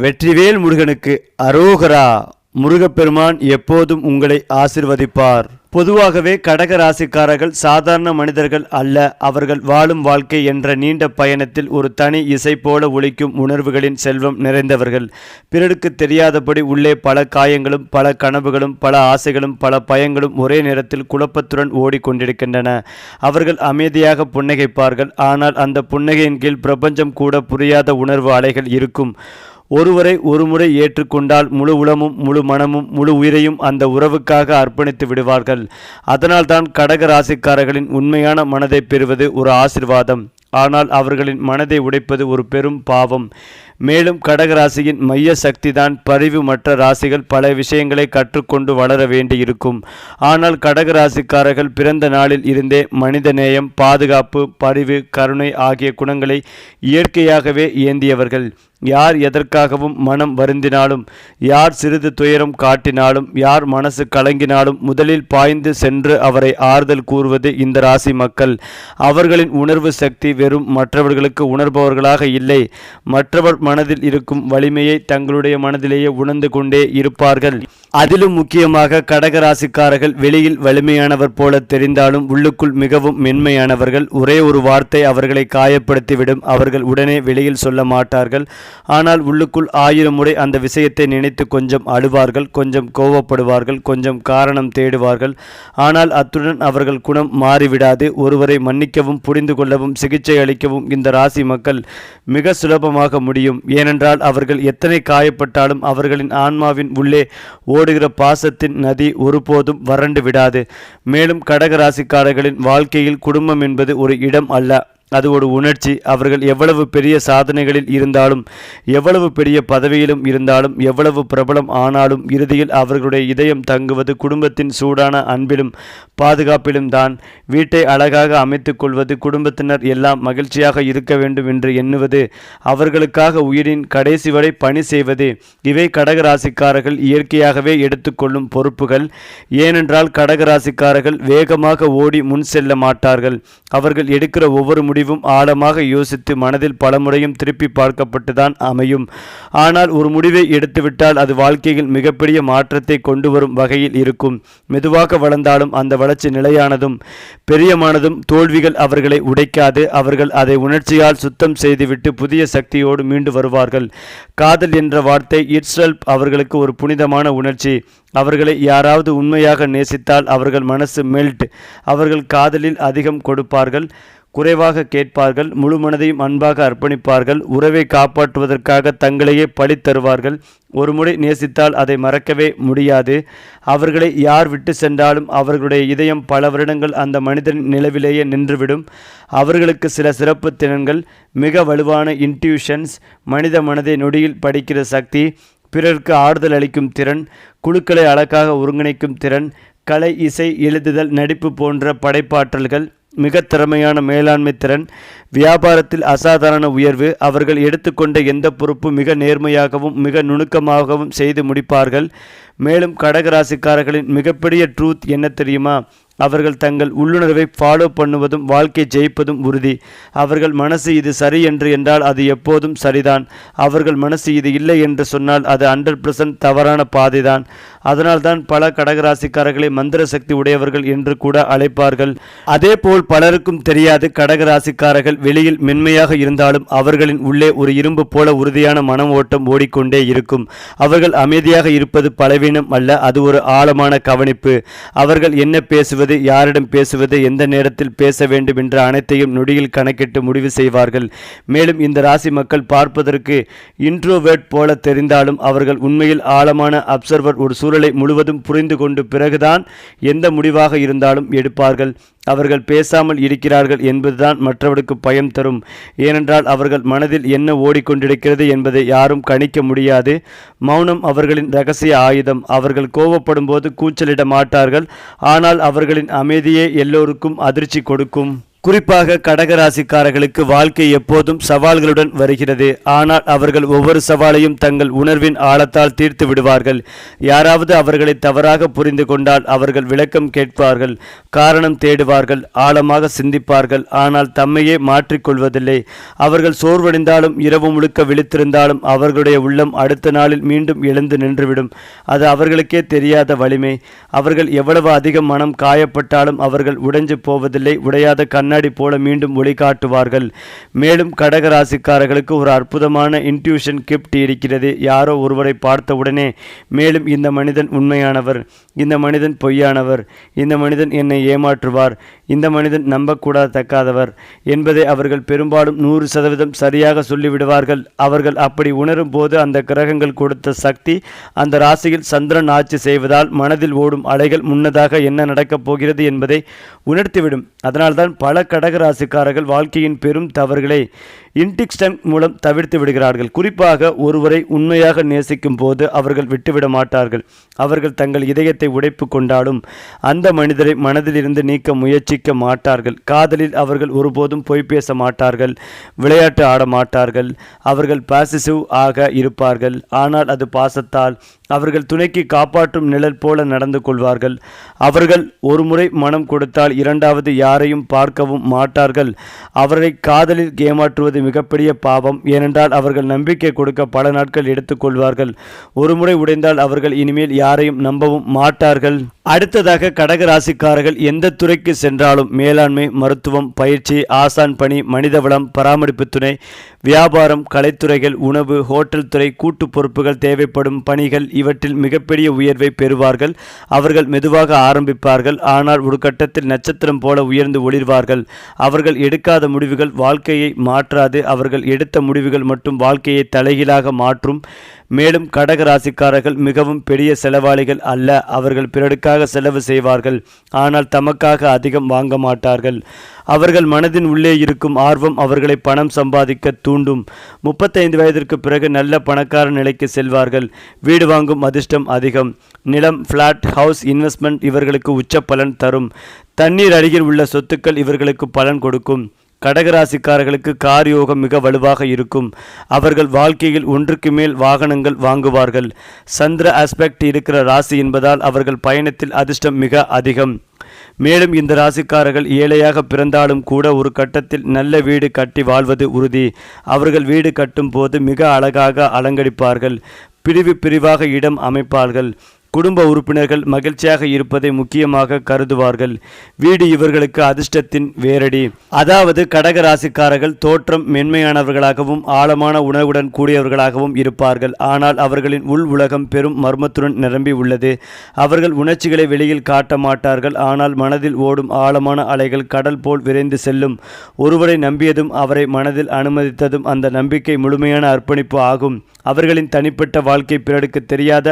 வெற்றிவேல் முருகனுக்கு அரோகரா. முருகப்பெருமான் எப்போதும் உங்களை ஆசிர்வதிப்பார். பொதுவாகவே கடக ராசிக்காரர்கள் சாதாரண மனிதர்கள் அல்ல. அவர்கள் வாழும் வாழ்க்கை என்ற நீண்ட பயணத்தில் ஒரு தனி இசை போல ஒழிக்கும் உணர்வுகளின் செல்வம் நிறைந்தவர்கள். பிறருக்கு தெரியாதபடி உள்ளே பல காயங்களும் பல கனவுகளும் பல ஆசைகளும் பல பயங்களும் ஒரே நேரத்தில் குழப்பத்துடன் ஓடிக்கொண்டிருக்கின்றன. அவர்கள் அமைதியாக புன்னகைப்பார்கள். ஆனால் அந்த புன்னகையின் கீழ் பிரபஞ்சம் கூட புரியாத உணர்வு அலைகள் இருக்கும். ஒருவரை ஒருமுறை ஏற்றுக்கொண்டால் முழு உளமும் முழு மனமும் முழு உயிரையும் அந்த உறவுக்காக அர்ப்பணித்து விடுவார்கள். அதனால்தான் கடக ராசிக்காரர்களின் உண்மையான மனதை பெறுவது ஒரு ஆசிர்வாதம். ஆனால் அவர்களின் மனதை உடைப்பது ஒரு பெரும் பாவம். மேலும் கடகராசியின் மைய சக்திதான் பரிவு மற்ற ராசிகள் பல விஷயங்களை கற்றுக்கொண்டு வளர வேண்டியிருக்கும். ஆனால் கடகராசிக்காரர்கள் பிறந்த நாளில் இருந்தே மனிதநேயம் பாதுகாப்பு பரிவு கருணை ஆகிய குணங்களை இயற்கையாகவே ஏந்தியவர்கள். யார் எதற்காகவும் மனம் வருந்தினாலும் யார் சிறிது துயரம் காட்டினாலும் யார் மனசு கலங்கினாலும் முதலில் பாய்ந்து சென்று அவரை ஆறுதல் கூறுவது இந்த ராசி மக்கள். அவர்களின் உணர்வு சக்தி வெறும் மற்றவர்களுக்கு உணர்பவர்களாக இல்லை. மற்றவர் மனதில் இருக்கும் வலிமையை தங்களுடைய மனதிலேயே உணர்ந்து கொண்டே இருப்பார்கள். அதிலும் முக்கியமாக கடகராசிக்காரர்கள் வெளியில் வலிமையானவர் போல தெரிந்தாலும் உள்ளுக்குள் மிகவும் மென்மையானவர்கள் ஒரே ஒரு வார்த்தை அவர்களை காயப்படுத்திவிடும். அவர்கள் உடனே வெளியில் சொல்ல மாட்டார்கள். ஆனால் உள்ளுக்குள் ஆயிரம் முறை அந்த விஷயத்தை நினைத்து கொஞ்சம் அழுவார்கள் கொஞ்சம் கோவப்படுவார்கள் கொஞ்சம் காரணம் தேடுவார்கள். ஆனால் அத்துடன் அவர்கள் குணம் மாறிவிடாது. ஒருவரை மன்னிக்கவும் புரிந்து கொள்ளவும் சிகிச்சை அளிக்கவும் இந்த ராசி மக்கள் மிக சுலபமாக முடியும். ஏனென்றால் அவர்கள் எத்தனை காயப்பட்டாலும் அவர்களின் ஆன்மாவின் உள்ளே ஓடுகிற பாசத்தின் நதி ஒருபோதும் வறண்டு விடாது. மேலும் கடக ராசிக்காரர்களின் வாழ்க்கையில் குடும்பம் என்பது ஒரு இடம் அல்ல. அது ஒரு உணர்ச்சி. அவர்கள் எவ்வளவு பெரிய சாதனைகளில் இருந்தாலும் எவ்வளவு பெரிய பதவியிலும் இருந்தாலும் எவ்வளவு பிரபலம் ஆனாலும் இறுதியில் அவர்களுடைய இதயம் தங்குவது குடும்பத்தின் சூடான அன்பிலும் பாதுகாப்பிலும் தான். வீட்டை அழகாக அமைத்து கொள்வது குடும்பத்தினர் எல்லாம் மகிழ்ச்சியாக இருக்க வேண்டும் என்று எண்ணுவது அவர்களுக்காக உயிரின் கடைசி வரை பணி செய்வது இவை கடகராசிக்காரர்கள் இயற்கையாகவே எடுத்துக்கொள்ளும் பொறுப்புகள். ஏனென்றால் கடகராசிக்காரர்கள் வேகமாக ஓடி முன் செல்ல மாட்டார்கள். அவர்கள் எடுக்கிற ஒவ்வொரு முடிவும் ஆழமாக யோசித்து மனதில் பலமுறையும் திருப்பி பார்க்கப்பட்டுதான் அமையும். ஆனால் ஒரு முடிவை எடுத்துவிட்டால் அது வாழ்க்கையில் மிகப்பெரிய மாற்றத்தை கொண்டு வரும் வகையில் இருக்கும். மெதுவாக வளர்ந்தாலும் அந்த வளர்ச்சி நிலையானதும் பெரியமானதும் தோல்விகள் அவர்களை உடைக்காது. அவர்கள் அதை உணர்ச்சியால் சுத்தம் செய்துவிட்டு புதிய சக்தியோடு மீண்டு வருவார்கள். காதல் என்ற வார்த்தை இட்ஸ்ரல் அவர்களுக்கு ஒரு புனிதமான உணர்ச்சி. அவர்களை யாராவது உண்மையாக நேசித்தால் அவர்கள் மனசு மெல்ட் அவர்கள் காதலில் அதிகம் கொடுப்பார்கள். குறைவாக கேட்பார்கள் முழு மனதையும் அன்பாக அர்ப்பணிப்பார்கள் உறவை காப்பாற்றுவதற்காக தங்களையே பழி தருவார்கள். ஒரு முறை நேசித்தால் அதை மறக்கவே முடியாது. அவர்களை யார் விட்டு சென்றாலும் அவர்களுடைய இதயம் பல வருடங்கள் அந்த மனிதன் நிலவிலேயே நின்றுவிடும். அவர்களுக்கு சில சிறப்பு திறன்கள் மிக வலுவான இன்ட்யூஷன்ஸ் மனித மனதை நொடியில் படிக்கிற சக்தி பிறருக்கு ஆறுதல் அளிக்கும் திறன் குழுக்களை அழகாக ஒருங்கிணைக்கும் திறன் கலை இசை எழுதுதல் நடிப்பு போன்ற படைப்பாற்றல்கள் மிக திறமையான மேலாண்மை திறன் வியாபாரத்தில் அசாதாரண உயர்வு அவர்கள் எடுத்துக்கொண்ட எந்த பொறுப்பு மிக நேர்மையாகவும் மிக நுணுக்கமாகவும் செய்து முடிப்பார்கள். மேலும் கடகராசிக்காரர்களின் மிகப்பெரிய ட்ரூத் என்ன தெரியுமா? அவர்கள் தங்கள் உள்ளுணர்வை ஃபாலோ பண்ணுவதும் வாழ்க்கை ஜெயிப்பதும் உறுதி. அவர்கள் மனசு இது சரி என்று என்றால் அது எப்போதும் சரிதான். அவர்கள் மனசு இது இல்லை என்று சொன்னால் அது ஹண்ட்ரட் பர்சன்ட் தவறான பாதைதான். அதனால்தான் பல கடகராசிக்காரர்களை மந்திர சக்தி உடையவர்கள் என்று கூட அழைப்பார்கள். அதே போல் பலருக்கும் தெரியாது கடகராசிக்காரர்கள் வெளியில் மென்மையாக இருந்தாலும் அவர்களின் உள்ளே ஒரு இரும்பு போல உறுதியான மனம் ஓட்டம் ஓடிக்கொண்டே இருக்கும். அவர்கள் அமைதியாக இருப்பது பலவீனம் அல்ல அது ஒரு ஆழமான கவனிப்பு. அவர்கள் என்ன பேசுவது யாரிடம் பேசுவது எந்த நேரத்தில் பேச வேண்டும் என்ற அனைத்தையும் நொடியில் கணக்கிட்டு முடிவு செய்வார்கள். மேலும் இந்த ராசி மக்கள் பார்ப்பதற்கு இன்ட்ரோவேர்ட் போல தெரிந்தாலும் அவர்கள் உண்மையில் ஆழமான அப்சர்வர் ஒரு சூழலை முழுவதும் புரிந்து கொண்டு பிறகுதான் எந்த முடிவாக இருந்தாலும் எடுப்பார்கள். அவர்கள் பேசாமல் இருக்கிறார்கள் என்பதுதான் மற்றவருக்கு பயம் தரும். ஏனென்றால் அவர்கள் மனதில் என்ன ஓடிக்கொண்டிருக்கிறது என்பதை யாரும் கணிக்க முடியாது. மௌனம் அவர்களின் ரகசிய ஆயுதம். அவர்கள் கோவப்படும் போது கூச்சலிட மாட்டார்கள். ஆனால் அவர்களின் அமைதியே எல்லோருக்கும் அதிர்ச்சி கொடுக்கும். குறிப்பாக கடகராசிக்காரர்களுக்கு வாழ்க்கை எப்போதும் சவால்களுடன் வருகிறது. ஆனால் அவர்கள் ஒவ்வொரு சவாலையும் தங்கள் உணர்வின் ஆழத்தால் தீர்த்து விடுவார்கள். யாராவது அவர்களை தவறாக புரிந்து கொண்டால் அவர்கள் விளக்கம் கேட்பார்கள் காரணம் தேடுவார்கள் ஆழமாக சிந்திப்பார்கள். ஆனால் தம்மையே மாற்றிக்கொள்வதில்லை அவர்கள் சோர்வடைந்தாலும் இரவு முழுக்க விழித்திருந்தாலும் அவர்களுடைய உள்ளம் அடுத்த நாளில் மீண்டும் எழுந்து நின்றுவிடும். அது அவர்களுக்கே தெரியாத வலிமை. அவர்கள் எவ்வளவு அதிக மனம் காயப்பட்டாலும் அவர்கள் உடைஞ்சு போவதில்லை. உடையாத கண்ணாடி போல மீண்டும் ஒளி காட்டுவார்கள் மேலும் கடக ராசிக்காரர்களுக்கு ஒரு அற்புதமான இன்ட்யூஷன் கிப்ட் இருக்கிறது. யாரோ ஒருவரை பார்த்தவுடனே மேலும் இந்த மனிதன் உண்மையானவர் இந்த மனிதன் பொய்யானவர் இந்த மனிதன் என்னை ஏமாற்றுவார் இந்த மனிதன் நம்பக்கூடாதத்தக்காதவர் என்பதை அவர்கள் பெரும்பாலும் நூறு சதவீதம் சரியாக சொல்லிவிடுவார்கள். அவர்கள் அப்படி உணரும் போது அந்த கிரகங்கள் கொடுத்த சக்தி அந்த ராசியில் சந்திரன் ஆட்சி செய்வதால் மனதில் ஓடும் அலைகள் முன்னதாக என்ன நடக்கப் போகிறது என்பதை உணர்த்திவிடும். அதனால்தான் பல கடக ராசிக்காரர்கள் வாழ்க்கையின் பெரும் தவறுகளை இன்டிக்ஸ்டன் மூலம் தவிர்த்து விடுகிறார்கள். குறிப்பாக ஒருவரை உண்மையாக நேசிக்கும் போது அவர்கள் விட்டுவிட மாட்டார்கள். அவர்கள் தங்கள் இதயத்தை உடைப்பு கொண்டாலும் அந்த மனிதரை மனதிலிருந்து நீக்க முயற்சிக்க மாட்டார்கள். காதலில் அவர்கள் ஒருபோதும் பொய் பேச மாட்டார்கள். விளையாட்டு ஆட மாட்டார்கள். அவர்கள் பாசிசிவ் ஆக இருப்பார்கள். ஆனால் அது பாசத்தால் அவர்கள் துணைக்கு காப்பாற்றும் நிழல் போல நடந்து கொள்வார்கள். அவர்கள் ஒருமுறை மனம் கொடுத்தால் இரண்டாவது யாரையும் பார்க்கவும் மாட்டார்கள். அவரை காதலில் ஏமாற்றுவது மிகப்பெரிய பாவம். ஏனென்றால் அவர்கள் நம்பிக்கை கொடுக்க பல நாட்கள் எடுத்துக்கொள்வார்கள். ஒருமுறை உடைந்தால் அவர்கள் இனிமேல் யாரையும் நம்பவும் மாட்டார்கள். அடுத்ததாக கடக ராசிக்காரர்கள் எந்த துறைக்கு சென்றாலும் மேலாண்மை மருத்துவம் பயிற்சி ஆசான் பணி மனிதவளம் பராமரிப்பு துணை வியாபாரம் கலைத்துறைகள் உணவு ஹோட்டல் துறை கூட்டு பொறுப்புகள் தேவைப்படும் பணிகள் இவற்றில் மிகப்பெரிய உயர்வை பெறுவார்கள். அவர்கள் மெதுவாக ஆரம்பிப்பார்கள். ஆனால் ஒரு கட்டத்தில் நட்சத்திரம் போல உயர்ந்து ஒளிர்வார்கள். அவர்கள் எடுக்காத முடிவுகள் வாழ்க்கையை மாற்றாது. அவர்கள் எடுத்த முடிவுகள் மட்டும் வாழ்க்கையை தலைகீழாக மாற்றும். மேலும் கடக ராசிக்காரர்கள் மிகவும் பெரிய செலவாளிகள் அல்ல. அவர்கள் பிறருக்காக செலவு செய்வார்கள். ஆனால் தமக்காக அதிகம் வாங்க மாட்டார்கள். அவர்கள் மனதின் உள்ளே இருக்கும் ஆர்வம் அவர்களை பணம் சம்பாதிக்க தூண்டும். முப்பத்தைந்து வயதிற்கு பிறகு நல்ல பணக்கார நிலைக்கு செல்வார்கள். வீடு வாங்கும் அதிர்ஷ்டம் அதிகம். நிலம் ஃப்ளாட் ஹவுஸ் இன்வெஸ்ட்மெண்ட் இவர்களுக்கு உச்ச பலன் தரும். தண்ணீர் அருகில் உள்ள சொத்துக்கள் இவர்களுக்கு பலன் கொடுக்கும். கடகராசிக்காரர்களுக்கு கார் யோகம் மிக வலுவாக இருக்கும். அவர்கள் வாழ்க்கையில் ஒன்றுக்கு மேல் வாகனங்கள் வாங்குவார்கள். சந்திர ஆஸ்பெக்ட் இருக்கிற ராசி என்பதால் அவர்கள் பயணத்தில் அதிர்ஷ்டம் மிக அதிகம். மேலும் இந்த ராசிக்காரர்கள் ஏழையாக பிறந்தாலும் கூட ஒரு கட்டத்தில் நல்ல வீடு கட்டி வாழ்வது உறுதி. அவர்கள் வீடு கட்டும் போது மிக அழகாக அலங்கரிப்பார்கள். பிரிவு பிரிவாக இடம் அமைப்பார்கள். குடும்ப உறுப்பினர்கள் மகிழ்ச்சியாக இருப்பதை முக்கியமாக கருதுவார்கள். வீடு இவர்களுக்கு அதிர்ஷ்டத்தின் வேரடி. அதாவது கடக ராசிக்காரர்கள் தோற்றம் மென்மையானவர்களாகவும் ஆழமான உணவுடன் கூடியவர்களாகவும் இருப்பார்கள். ஆனால் அவர்களின் உள் உலகம் பெரும் மர்மத்துடன் நிரம்பி உள்ளது. அவர்கள் உணர்ச்சிகளை வெளியில் காட்ட மாட்டார்கள். ஆனால் மனதில் ஓடும் ஆழமான அலைகள் கடல் போல் விரைந்து செல்லும். ஒருவரை நம்பியதும் அவரை மனதில் அனுமதித்ததும் அந்த நம்பிக்கை முழுமையான அர்ப்பணிப்பு ஆகும். அவர்களின் தனிப்பட்ட வாழ்க்கை பிறருக்கு தெரியாத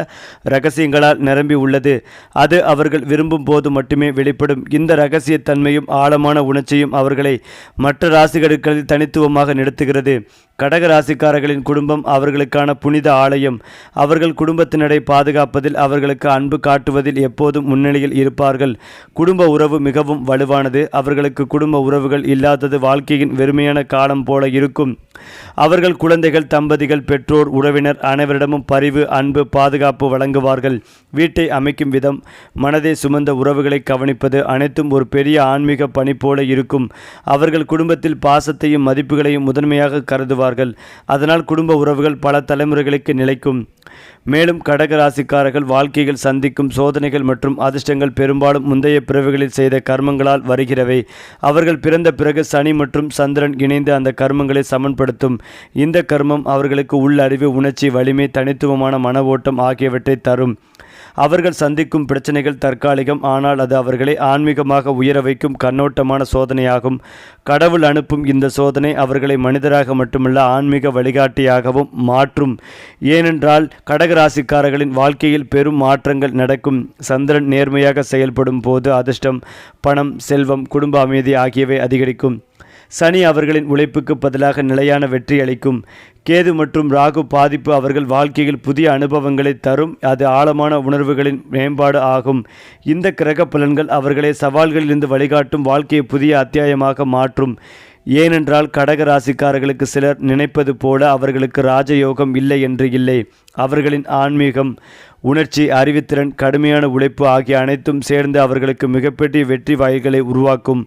ரகசியங்களால் நிரம்பி உள்ளது. அது அவர்கள் விரும்பும் போது மட்டுமே வெளிப்படும். இந்த ரகசியத்தன்மையும் ஆழமான உணர்ச்சியும் அவர்களை மற்ற ராசிகளுக்கு தனித்துவமாக நிறுத்துகிறது. கடக ராசிக்காரர்களின் குடும்பம் அவர்களுக்கான புனித ஆலயம். அவர்கள் குடும்பத்தினரை பாதுகாப்பதில் அவர்களுக்கு அன்பு காட்டுவதில் எப்போதும் முன்னிலையில் இருப்பார்கள். குடும்ப உறவு மிகவும் வலுவானது. அவர்களுக்கு குடும்ப உறவுகள் இல்லாதது வாழ்க்கையின் வெறுமையான காலம் போல இருக்கும். அவர்கள் குழந்தைகள் தம்பதிகள் பெற்றோர் உறவினர் அனைவரிடமும் பரிவு அன்பு பாதுகாப்பு வழங்குவார்கள். வீட்டை அமைக்கும் விதம் மனதை சுமந்த உறவுகளை கவனிப்பது அனைத்தும் ஒரு பெரிய ஆன்மீக பணி போல இருக்கும். அவர்கள் குடும்பத்தில் பாசத்தையும் மதிப்புகளையும் முதன்மையாக கொள்வார்கள் அதனால் குடும்ப உறவுகள் பல தலைமுறைகளுக்கு நிலைக்கும். மேலும் கடக ராசிக்காரர்கள் வாழ்க்கையில் சந்திக்கும் சோதனைகள் மற்றும் அதிர்ஷ்டங்கள் பெரும்பாலும் முந்தைய பிறவுகளில் செய்த கர்மங்களால் வருகிறவை. அவர்கள் பிறந்த பிறகு சனி மற்றும் சந்திரன் இணைந்து அந்த கர்மங்களை சமன்படுத்தும். இந்த கர்மம் அவர்களுக்கு உள்ளறிவு உணர்ச்சி வலிமை தனித்துவமான மன ஓட்டம் ஆகியவற்றை தரும். அவர்கள் சந்திக்கும் பிரச்சனைகள் தற்காலிகம் ஆனால் அது அவர்களை ஆன்மீகமாக உயர வைக்கும் கண்ணோட்டமான சோதனையாகும். கடவுள் அனுப்பும் இந்த சோதனை அவர்களை மனிதராக மட்டுமல்ல ஆன்மீக வழிகாட்டியாகவும் மாற்றும். ஏனென்றால் கடகராசிக்காரர்களின் வாழ்க்கையில் பெரும் மாற்றங்கள் நடக்கும். சந்திரன் நேர்மையாக செயல்படும் போது அதிர்ஷ்டம் பணம் செல்வம் குடும்ப அமைதி ஆகியவை அதிகரிக்கும். சனி அவர்களின் உழைப்புக்கு பதிலாக நிலையான வெற்றி அளிக்கும். கேது மற்றும் ராகு பாதிப்பு அவர்கள் வாழ்க்கையில் புதிய அனுபவங்களை தரும். அது ஆழமான உணர்வுகளின் மேம்பாடு ஆகும். இந்த கிரக பலன்கள் அவர்களை சவால்களிலிருந்து வழிகாட்டும் வாழ்க்கையை புதிய அத்தியாயமாக மாற்றும். ஏனென்றால் கடக ராசிக்காரர்களுக்கு சிலர் நினைப்பது போல அவர்களுக்கு ராஜயோகம் இல்லை என்று இல்லை. அவர்களின் ஆன்மீகம் உணர்ச்சி அறிவுத்திறன் கடுமையான உழைப்பு ஆகிய அனைத்தும் சேர்ந்து அவர்களுக்கு மிகப்பெரிய வெற்றி வாய்களை உருவாக்கும்.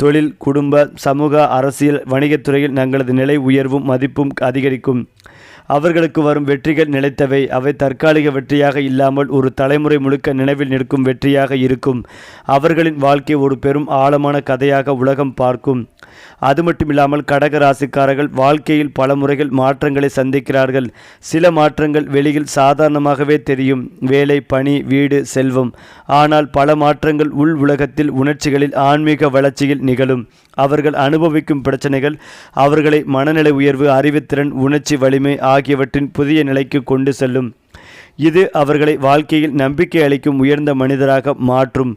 தொழில் குடும்ப சமூக அரசியல் வணிகத்துறையில் தங்களது நிலை உயர்வும் மதிப்பும் அதிகரிக்கும். அவர்களுக்கு வரும் வெற்றிகள் நிலைத்தவை. அவை தற்காலிக வெற்றியாக இல்லாமல் ஒரு தலைமுறை முழுக்க நினைவில் நிற்கும் வெற்றியாக இருக்கும். அவர்களின் வாழ்க்கை ஒரு பெரும் ஆழமான கதையாக உலகம் பார்க்கும். அது மட்டும் இல்லாமல் கடக ராசிக்காரர்கள் வாழ்க்கையில் பல முறைகள் மாற்றங்களை சந்திக்கிறார்கள். சில மாற்றங்கள் வெளியில் சாதாரணமாகவே தெரியும். வேலை பணி வீடு செல்வம். ஆனால் பல மாற்றங்கள் உள் உலகத்தில் உணர்ச்சிகளில் ஆன்மீக வளர்ச்சியில் நிகழும். அவர்கள் அனுபவிக்கும் பிரச்சனைகள் அவர்களை மனநிலை உயர்வு அறிவுத்திறன் உணர்ச்சி வலிமை ஆகியவற்றின் புதிய நிலைக்கு கொண்டு செல்லும். இது அவர்களை வாழ்க்கையில் நம்பிக்கை அளிக்கும் உயர்ந்த மனிதராக மாற்றும்.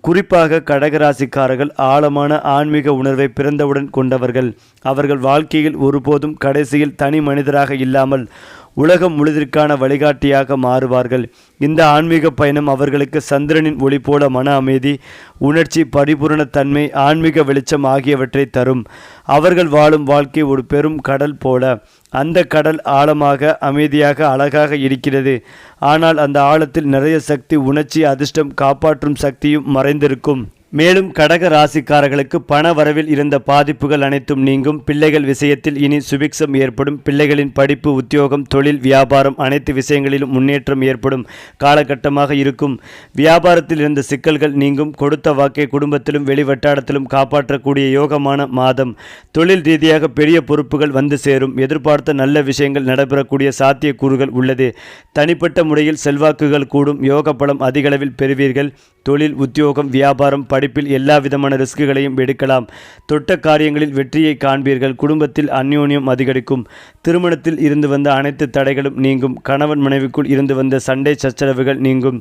குறிப்பாக கடகராசிக்காரர்கள் ஆழமான ஆன்மீக உணர்வை பிறந்தவுடன் கொண்டவர்கள். அவர்கள் வாழ்க்கையில் ஒருபோதும் கடைசியில் தனி மனிதராக இல்லாமல் உலகம் முழுதிற்கான வழிகாட்டியாக மாறுவார்கள். இந்த ஆன்மீக பயணம் அவர்களுக்கு சந்திரனின் ஒளி போல மன அமைதி உணர்ச்சி பரிபூரணத்தன்மை ஆன்மீக வெளிச்சம் ஆகியவற்றை தரும். அவர்கள் வாழும் வாழ்க்கை ஒரு பெரும் கடல் போல. அந்த கடல் ஆழமாக அமைதியாக அழகாக இருக்கிறது. ஆனால் அந்த ஆழத்தில் நிறைய சக்தி உணர்ச்சி அதிர்ஷ்டம் காப்பாற்றும் சக்தியும் மறைந்திருக்கும். மேலும் கடக ராசிக்காரர்களுக்கு பண வரவில் இருந்த பாதிப்புகள் அனைத்தும் நீங்கும். பிள்ளைகள் விஷயத்தில் இனி சுபிக்ஷம் ஏற்படும். பிள்ளைகளின் படிப்பு உத்தியோகம் தொழில் வியாபாரம் அனைத்து விஷயங்களிலும் முன்னேற்றம் ஏற்படும். காலகட்டமாக இருக்கும். வியாபாரத்தில் இருந்த சிக்கல்கள் நீங்கும். கொடுத்த வாக்கை குடும்பத்திலும் வெளிவட்டாரத்திலும் காப்பாற்றக்கூடிய யோகமான மாதம். தொழில் ரீதியாக பெரிய பொறுப்புகள் வந்து சேரும். எதிர்பார்த்த நல்ல விஷயங்கள் நடைபெறக்கூடிய சாத்தியக்கூறுகள் உள்ளது. தனிப்பட்ட முறையில் செல்வாக்குகள் கூடும். யோக பலம் அதிகளவில் பெறுவீர்கள். தொழில் உத்தியோகம் வியாபாரம் படிப்பில் எல்லா விதமான ரிஸ்க்குகளையும் எடுக்கலாம். தொட்ட காரியங்களில் வெற்றியை காண்பீர்கள். குடும்பத்தில் அந்யோன்யம் அதிகரிக்கும். திருமணத்தில் இருந்து வந்த அனைத்து தடைகளும் நீங்கும். கணவன் மனைவிக்குள் இருந்து வந்த சண்டை சச்சரவுகள் நீங்கும்.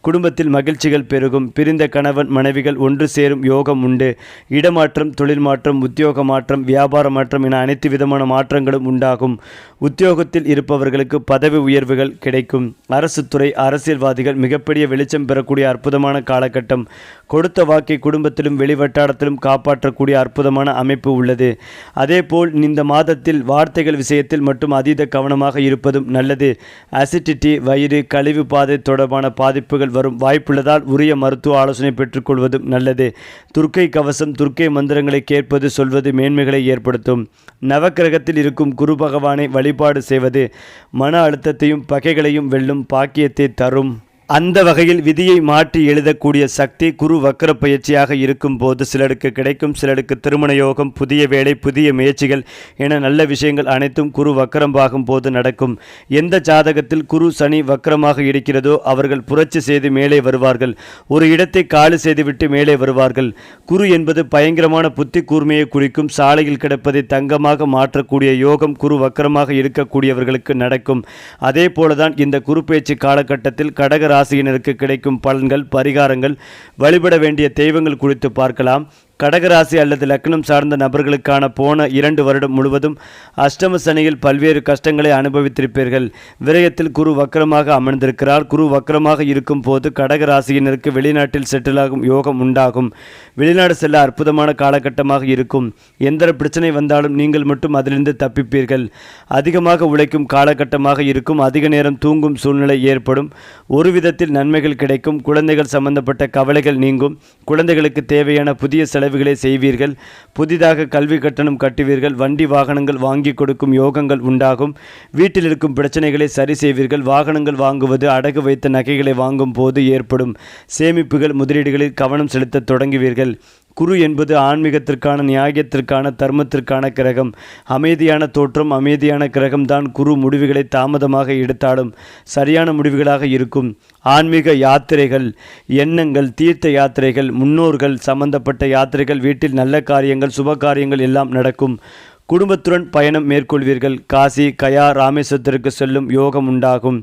குடும்பத்தில் மகிழ்ச்சிகள் பெருகும். பிரிந்த கணவன் மனைவிகள் ஒன்று சேரும் யோகம் உண்டு. இடமாற்றம் தொழில் மாற்றம் உத்தியோக மாற்றம் வியாபார மாற்றம் என அனைத்து விதமான மாற்றங்களும் உண்டாகும். உத்தியோகத்தில் இருப்பவர்களுக்கு பதவி உயர்வுகள் கிடைக்கும். அரசு துறை அரசியல்வாதிகள் மிகப்பெரிய வெளிச்சம் பெறக்கூடிய அற்புதமான காலகட்டம். கொடுத்த வாக்கை குடும்பத்திலும் வெளிவட்டாரத்திலும் காப்பாற்றக்கூடிய அற்புதமான அமைப்பு உள்ளது. அதேபோல் இந்த மாதத்தில் வார்த்தைகள் விஷயத்தில் மட்டும் அதீத கவனமாக இருப்பதும் நல்லது. அசிடிட்டி வயிறு கழிவு பாதை தொடர்பான பாதிப்புகள் வரும் வாய்ப்புள்ளதால் உரிய மருத்துவ ஆலோசனை பெற்றுக்கொள்வதும் நல்லது. துர்க்கை கவசம் துர்க்கை மந்திரங்களை கேட்பது சொல்வது மேன்மைகளை ஏற்படுத்தும். நவக்கிரகத்தில் இருக்கும் குரு பகவானை வழிபாடு செய்வது மன அழுத்தத்தையும் பகைகளையும் வெல்லும் பாக்கியத்தை தரும். அந்த வகையில் விதியை மாற்றி எழுதக்கூடிய சக்தி குரு வக்கர பயிற்சியாக இருக்கும் போது சிலருக்கு கிடைக்கும் சிலருக்கு திருமண யோகம் புதிய வேலை புதிய முயற்சிகள் என நல்ல விஷயங்கள் அனைத்தும் குரு வக்கரமாகும் போது நடக்கும். எந்த ஜாதகத்தில் குரு சனி வக்கரமாக இருக்கிறதோ அவர்கள் புரட்சி செய்து மேலே வருவார்கள். ஒரு இடத்தை காலி செய்துவிட்டு மேலே வருவார்கள். குரு என்பது பயங்கரமான புத்தி கூர்மையை குறிக்கும் சாலையில் கிடப்பதை தங்கமாக மாற்றக்கூடிய யோகம் குரு வக்கரமாக இருக்கக்கூடியவர்களுக்கு நடக்கும். அதே போலதான் இந்த குரு பேச்சு காலகட்டத்தில் கடக ராசியினருக்கு கிடைக்கும் பலன்கள் பரிகாரங்கள் வழிபட வேண்டிய தெய்வங்கள் குறித்து பார்க்கலாம். கடகராசி அல்லது லக்னம் சார்ந்த நபர்களுக்கான போன இரண்டு வருடம் முழுவதும் அஷ்டம சனியில் பல்வேறு கஷ்டங்களை அனுபவித்திருப்பீர்கள். விரயத்தில் குரு வக்கரமாக அமர்ந்திருக்கிறார். குரு வக்கரமாக இருக்கும் போது கடகராசியினருக்கு வெளிநாட்டில் செட்டிலாகும் யோகம் உண்டாகும். வெளிநாடு செல்ல அற்புதமான காலகட்டமாக இருக்கும். எந்த பிரச்சனை வந்தாலும் நீங்கள் மட்டும் அதிலிருந்து தப்பிப்பீர்கள். அதிகமாக உழைக்கும் காலகட்டமாக இருக்கும். அதிக நேரம் தூங்கும் சூழ்நிலை ஏற்படும். ஒரு விதத்தில் நன்மைகள் கிடைக்கும். குழந்தைகள் சம்பந்தப்பட்ட கவலைகள் நீங்கும். குழந்தைகளுக்கு தேவையான புதிய செலவுகளை செய்வீர்கள். புதிதாக கல்வி கட்டணம் கட்டுவீர்கள். வண்டி வாகனங்கள் வாங்கி கொடுக்கும் யோகங்கள் உண்டாகும். வீட்டில் இருக்கும் பிரச்சனைகளை சரி செய்வீர்கள். வாகனங்கள் வாங்குவது அடகு வைத்த நகைகளை வாங்கும் போது ஏற்படும் சேமிப்புகள் முதலீடுகளில் கவனம் செலுத்த தொடங்குவீர்கள். குரு என்பது ஆன்மீகத்திற்கான நியாயத்திற்கான தர்மத்திற்கான கிரகம். அமைதியான தோற்றம் அமைதியான கிரகம்தான் குரு முடிவுகளை தாமதமாக எடுத்தாலும் சரியான முடிவுகளாக இருக்கும். ஆன்மீக யாத்திரைகள் எண்ணங்கள் தீர்த்த யாத்திரைகள் முன்னோர்கள் சம்பந்தப்பட்ட யாத்திரைகள் வீட்டில் நல்ல காரியங்கள் சுப காரியங்கள் எல்லாம் நடக்கும். குடும்பத்துடன் பயணம் மேற்கொள்வீர்கள். காசி கயா ராமேஸ்வரத்திற்கு செல்லும் யோகம் உண்டாகும்.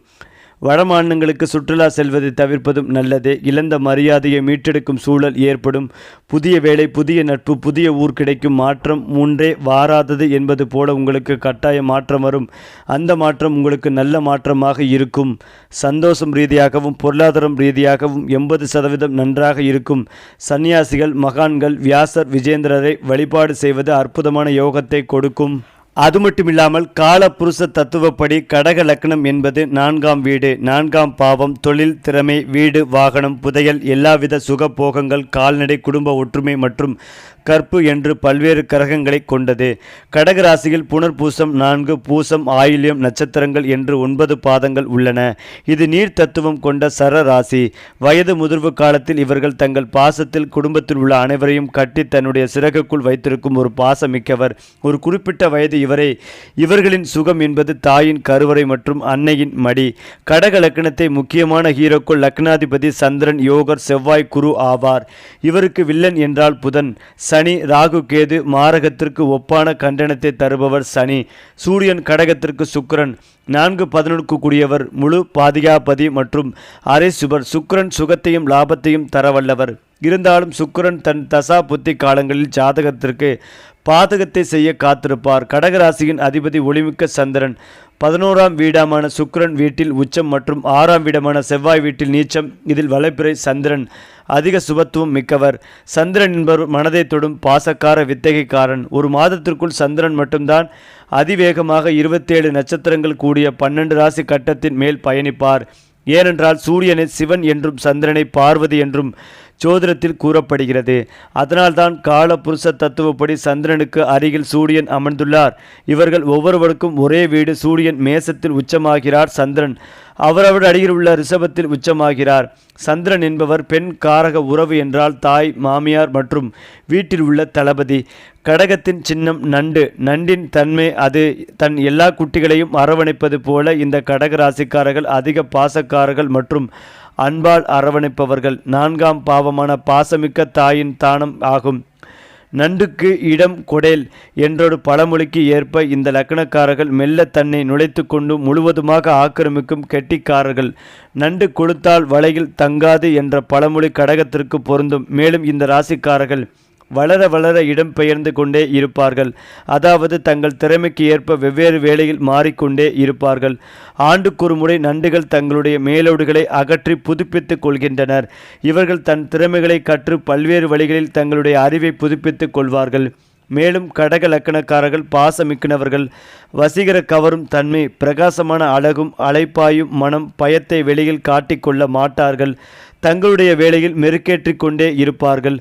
வடமாநிலங்களுக்கு சுற்றுலா செல்வதை தவிர்ப்பதும் நல்லது. இழந்த மரியாதையை மீட்டெடுக்கும் சூழல் ஏற்படும். புதிய வேலை புதிய நட்பு புதிய ஊர் கிடைக்கும் மாற்றம் முன்றே வாராதது என்பது போல உங்களுக்கு கட்டாய மாற்றம் வரும். அந்த மாற்றம் உங்களுக்கு நல்ல மாற்றமாக இருக்கும். சந்தோஷம் ரீதியாகவும் பொருளாதாரம் ரீதியாகவும் எண்பது சதவீதம் நன்றாக இருக்கும். சன்னியாசிகள் மகான்கள் வியாசர் விஜேந்திரரை வழிபாடு செய்வது அற்புதமான யோகத்தை கொடுக்கும். அது மட்டும் இல்லாமல் கால புருஷ தத்துவப்படி கடக லக்னம் என்பது நான்காம் வீடு நான்காம் பாவம் தொழில் திறமை வீடு வாகனம் புதையல் எல்லாவித சுகபோகங்கள் கால்நடை குடும்ப ஒற்றுமை மற்றும் கற்பு என்று பல்வேறு கிரகங்களை கொண்டது. கடக ராசியில் புனர்பூசம் நான்கு பூசம் ஆயில்யம் நட்சத்திரங்கள் என்று ஒன்பது பாதங்கள் உள்ளன. இது நீர் தத்துவம் கொண்ட சர ராசி. வயது முதிர்வு காலத்தில் இவர்கள் தங்கள் பாசத்தில் குடும்பத்தில் உள்ள அனைவரையும் கட்டி தன்னுடைய சிறகுக்குள் வைத்திருக்கும் ஒரு பாசமிக்கவர். ஒரு குறிப்பிட்ட வயது இவரை. இவர்களின் சுகம் என்பது தாயின் கருவறை மற்றும் அன்னையின் மடி. கடக லக்னத்தை முக்கியமான ஹீரோக்குள் லக்னாதிபதி சந்திரன் யோகர் செவ்வாய் குரு ஆவார். இவருக்கு வில்லன் என்றால் புதன். சனி ராகு கேது மாரகத்திற்கு ஒப்பான கண்டனத்தை தருபவர் சனி. சூரியன் கடகத்திற்கு சுக்கிரன். நான்கு பதினொன்றுக்கு கூடியவர் முழு பாதிகாபதி மற்றும் அரை சுபர். சுக்கிரன் சுகத்தையும் லாபத்தையும் தரவல்லவர். இருந்தாலும் சுக்கரன் தன் தசா புத்தி காலங்களில் ஜாதகத்திற்கு பாதகத்தை செய்ய காத்திருப்பார். கடகராசியின் அதிபதி ஒளிமிக்க சந்திரன். பதினோராம் வீடாமான சுக்ரன் வீட்டில் உச்சம் மற்றும் ஆறாம் வீடமான செவ்வாய் வீட்டில் நீச்சம். இதில் வலைப்பிறை சந்திரன். அதிக சுபத்துவம் மிக்கவர். சந்திரன் என்பவர் மனதை தொடும் பாசக்கார வித்தகைக்காரன். ஒரு மாதத்திற்குள் சந்திரன் மட்டும்தான் அதிவேகமாக இருபத்தேழு நட்சத்திரங்கள் கூடிய பன்னெண்டு ராசி கட்டத்தின் மேல் பயணிப்பார். ஏனென்றால் சூரியனை சிவன் என்றும் சந்திரனை பார்வதி என்றும் ஜோதிடத்தில் கூறப்படுகிறது. அதனால்தான் கால புருஷ தத்துவப்படி சந்திரனுக்கு அருகில் சூரியன் அமர்ந்துள்ளார். இவர்கள் ஒவ்வொருவருக்கும் ஒரே வீடு. சூரியன் மேசத்தில் உச்சமாகிறார் சந்திரன். அவரவர் அருகில் உள்ள ரிஷபத்தில் உச்சமாகிறார். சந்திரன் என்பவர் பெண் காரக உறவு என்றால் தாய் மாமியார் மற்றும் வீட்டில் உள்ள தளபதி. கடகத்தின் சின்னம் நண்டு. நண்டின் தன்மை அது. தன் எல்லா குட்டிகளையும் அரவணைப்பது போல இந்த கடக ராசிக்காரர்கள் அதிக பாசக்காரர்கள் மற்றும் அன்பால் அரவணைப்பவர்கள் நான்காம் பாவமான பாசமிக்க தாயின் தானம் ஆகும். நண்டுக்கு இடம் கொடேல் என்றொரு பழமொழிக்கு ஏற்ப இந்த லக்கணக்காரர்கள் மெல்ல தன்னை நுழைத்து கொண்டு முழுவதுமாக ஆக்கிரமிக்கும் கெட்டிக்காரர்கள். நண்டு கொடுத்தால் வலையில் தங்காது என்ற பழமொழி கடகத்திற்கு பொருந்தும். மேலும் இந்த ராசிக்காரர்கள் வளர வளர இடம் பெயர்ந்து கொண்டே இருப்பார்கள். அதாவது தங்கள் திறமைக்கு ஏற்ப வெவ்வேறு வேளையில் மாறிக்கொண்டே இருப்பார்கள். ஆண்டுக்கொரு முறை நண்டுகள் தங்களுடைய மேலோடுகளை அகற்றி புதுப்பித்துக் கொள்கின்றனர். இவர்கள் தன் திறமைகளை கற்று பல்வேறு வழிகளில் தங்களுடைய அறிவை புதுப்பித்துக் கொள்வார்கள். மேலும் கடக லக்கணக்காரர்கள் பாசமிக்கினவர்கள் வசீகர கவரும் தன்மை பிரகாசமான அழகும் அலைப்பாயும் மனம் பயத்தை வெளியில் காட்டிக்கொள்ள மாட்டார்கள். தங்களுடைய வேலையில் மெருக்கேற்றிக் கொண்டே இருப்பார்கள்.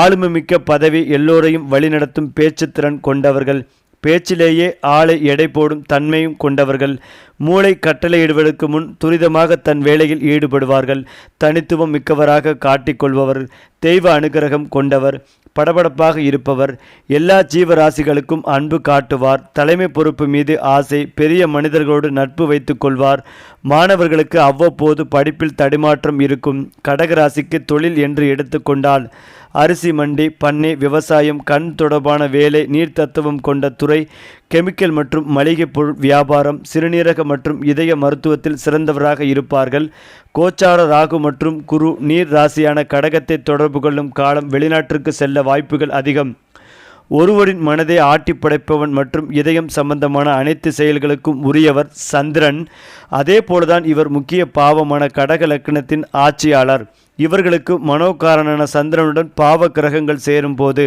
ஆளுமை மிக்க பதவி எல்லோரையும் வழிநடத்தும் பேச்சுத்திறன் கொண்டவர்கள். பேச்சிலேயே ஆளை எடை போடும் தன்மையும் கொண்டவர்கள். மூளை கட்டளையிடுவதற்கு முன் துரிதமாக தன் வேலையில் ஈடுபடுவார்கள். தனித்துவம் மிக்கவராக காட்டிக்கொள்பவர் தெய்வ அனுகிரகம் கொண்டவர் படபடப்பாக இருப்பவர் எல்லா ஜீவராசிகளுக்கும் அன்பு காட்டுவார். தலைமை பொறுப்பு மீது ஆசை பெரிய மனிதர்களோடு நட்பு வைத்துக் கொள்வார். மாணவர்களுக்கு அவ்வப்போது படிப்பில் தடுமாற்றம் இருக்கும். கடகராசிக்கு தொழில் என்று எடுத்துக்கொண்டால் அரிசி மண்டி பண்ணை விவசாயம் கண் தொடர்பான வேலை நீர் தத்துவம் கொண்ட துறை கெமிக்கல் மற்றும் மளிகைப் பொருள் வியாபாரம் சிறுநீரக மற்றும் இதய மருத்துவத்தில் சிறந்தவராக இருப்பார்கள். கோச்சார ராகு மற்றும் குரு நீர் ராசியான கடகத்தை தொடர்பு கொள்ளும் காலம் வெளிநாட்டிற்கு செல்ல வாய்ப்புகள் அதிகம். ஒருவரின் மனதை ஆட்டி படைப்பவன் மற்றும் இதயம் சம்பந்தமான அனைத்து செயல்களுக்கும் உரியவர் சந்திரன். அதே போலதான் இவர் முக்கிய பாவமான கடக லக்னத்தின் ஆட்சியாளர். இவர்களுக்கு மனோகாரனான சந்திரனுடன் பாவ கிரகங்கள் சேரும்போது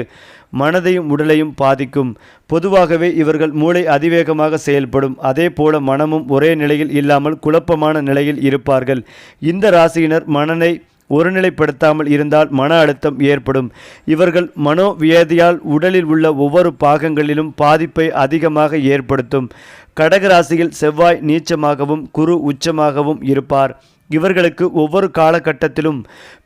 மனதையும் உடலையும் பாதிக்கும். பொதுவாகவே இவர்கள் மூளை அதிவேகமாக செயல்படும். அதே போல மனமும் ஒரே நிலையில் இல்லாமல் குழப்பமான நிலையில் இருப்பார்கள். இந்த ராசியினர் மனனை ஒருநிலைப்படுத்தாமல் இருந்தால் மன அழுத்தம் ஏற்படும். இவர்கள் மனோவியதியால் உடலில் உள்ள ஒவ்வொரு பாகங்களிலும் பாதிப்பை அதிகமாக ஏற்படுத்தும். கடகராசியில் செவ்வாய் நீச்சமாகவும் குரு உச்சமாகவும் இருப்பார். இவர்களுக்கு ஒவ்வொரு காலகட்டத்திலும்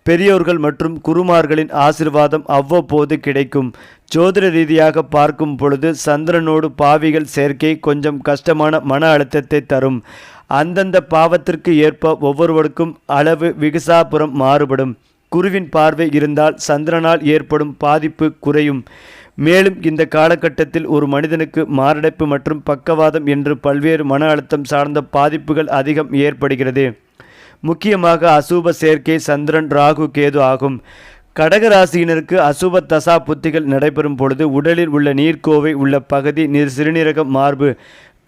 பெரியோர்கள் மற்றும் குருமார்களின் ஆசிர்வாதம் அவ்வப்போது கிடைக்கும். ஜோதிட ரீதியாக பார்க்கும் பொழுது சந்திரனோடு பாவிகள் சேர்க்கை கொஞ்சம் கஷ்டமான மன அழுத்தத்தை தரும். அந்தந்த பாவத்திற்கு ஏற்ப ஒவ்வொருவருக்கும் அளவு விகசாபுரம் மாறுபடும். குருவின் பார்வை இருந்தால் சந்திரனால் ஏற்படும் பாதிப்பு குறையும். மேலும் இந்த காலகட்டத்தில் ஒரு மனிதனுக்கு மாரடைப்பு மற்றும் பக்கவாதம் என்று பல்வேறு மன அழுத்தம் சார்ந்த பாதிப்புகள் அதிகம் ஏற்படுகிறது. முக்கியமாக அசூப சேர்க்கை சந்திரன் ராகு கேது ஆகும். கடகராசியினருக்கு அசுப தசா புத்திகள் நடைபெறும் பொழுது உடலில் உள்ள நீர்க்கோவை உள்ள பகுதி நீர் சிறுநீரகம் மார்பு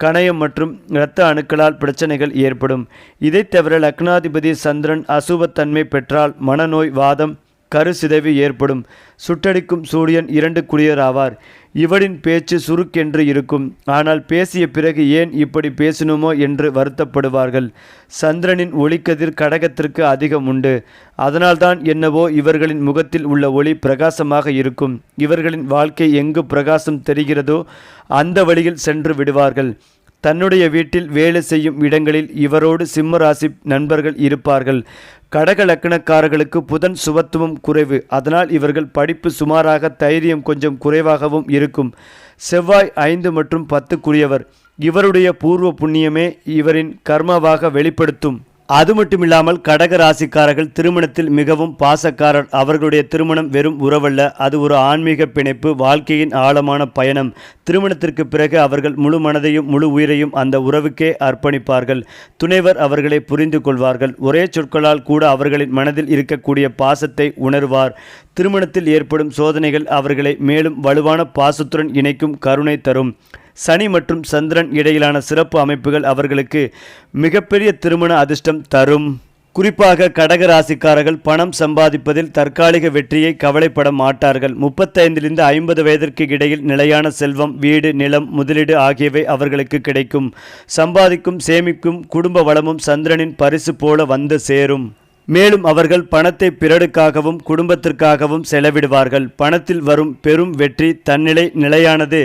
கணையம் மற்றும் இரத்த அணுக்களால் பிரச்சனைகள் ஏற்படும். இதைத் தவிர லக்னாதிபதி சந்திரன் அசுபத்தன்மை பெற்றால் மனநோய் வாதம் கருசிதைவு ஏற்படும். சுட்டடிக்கும் சூரியன் இரண்டு குளியர் ஆவார் இவரின் பேச்சு சுருக்கென்று இருக்கும். ஆனால் பேசிய பிறகு ஏன் இப்படி பேசினோமோ என்று வருத்தப்படுவார்கள். சந்திரனின் ஒளிக்கதிர் கடகத்திற்கு அதிகம் உண்டு. அதனால்தான் என்னவோ இவர்களின் முகத்தில் உள்ள ஒளி பிரகாசமாக இருக்கும். இவர்களின் வாழ்க்கை எங்கு பிரகாசம் தெரிகிறதோ அந்த வழியில் சென்று விடுவார்கள். தன்னுடைய வீட்டில் வேலை செய்யும் இடங்களில் இவரோடு சிம்மராசி நண்பர்கள் இருப்பார்கள். கடக லக்கணக்காரர்களுக்கு புதன் சுபத்துவம் குறைவு. அதனால் இவர்கள் படிப்பு சுமாராக தைரியம் கொஞ்சம் குறைவாகவும் இருக்கும். செவ்வாய் ஐந்து மற்றும் பத்துக்குரியவர். இவருடைய பூர்வ புண்ணியமே இவரின் கர்மவாக வெளிப்படுத்தும். அது மட்டுமில்லாமல் கடக ராசிக்காரர்கள் திருமணத்தில் மிகவும் பாசக்காரர். அவர்களுடைய திருமணம் வெறும் உறவல்ல அது ஒரு ஆன்மீக பிணைப்பு வாழ்க்கையின் ஆழமான பயணம். திருமணத்திற்கு பிறகு அவர்கள் முழு மனதையும் முழு உயிரையும் அந்த உறவுக்கே அர்ப்பணிப்பார்கள். துணைவர் அவர்களை புரிந்து கொள்வார்கள். ஒரே சொற்களால் கூட அவர்களின் மனதில் இருக்கக்கூடிய பாசத்தை உணர்வார். திருமணத்தில் ஏற்படும் சோதனைகள் அவர்களை மேலும் வலுவான பாசத்துடன் இணைக்கும் கருணை தரும். சனி மற்றும் சந்திரன் இடையிலான சிறப்பு அமைப்புகள் அவர்களுக்கு மிகப்பெரிய திருமண அதிர்ஷ்டம் தரும். குறிப்பாக கடக ராசிக்காரர்கள் பணம் சம்பாதிப்பதில் தற்காலிக வெற்றியை கவலைப்பட மாட்டார்கள். முப்பத்தைந்திலிருந்து ஐம்பது வயதிற்கு இடையில் நிலையான செல்வம் வீடு நிலம் முதலீடு ஆகியவை அவர்களுக்கு கிடைக்கும். சம்பாதிக்கும் சேமிக்கும் குடும்ப வளமும் சந்திரனின் பரிசு போல வந்து சேரும். மேலும் அவர்கள் பணத்தை பிறருக்காகவும் குடும்பத்திற்காகவும் செலவிடுவார்கள். பணத்தில் வரும் பெரும் வெற்றி தன்னிலை நிலையானது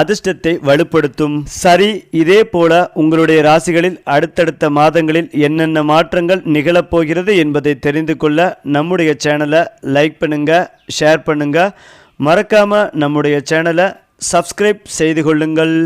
அதிர்ஷ்டத்தை வலுப்படுத்தும். சரி இதே போல உங்களுடைய ராசிகளில் அடுத்தடுத்த மாதங்களில் என்னென்ன மாற்றங்கள் நிகழப்போகிறது என்பதை தெரிந்து கொள்ள நம்முடைய சேனலை லைக் பண்ணுங்க ஷேர் பண்ணுங்க. மறக்காம நம்முடைய சேனலை சப்ஸ்கிரைப் செய்து கொள்ளுங்கள்.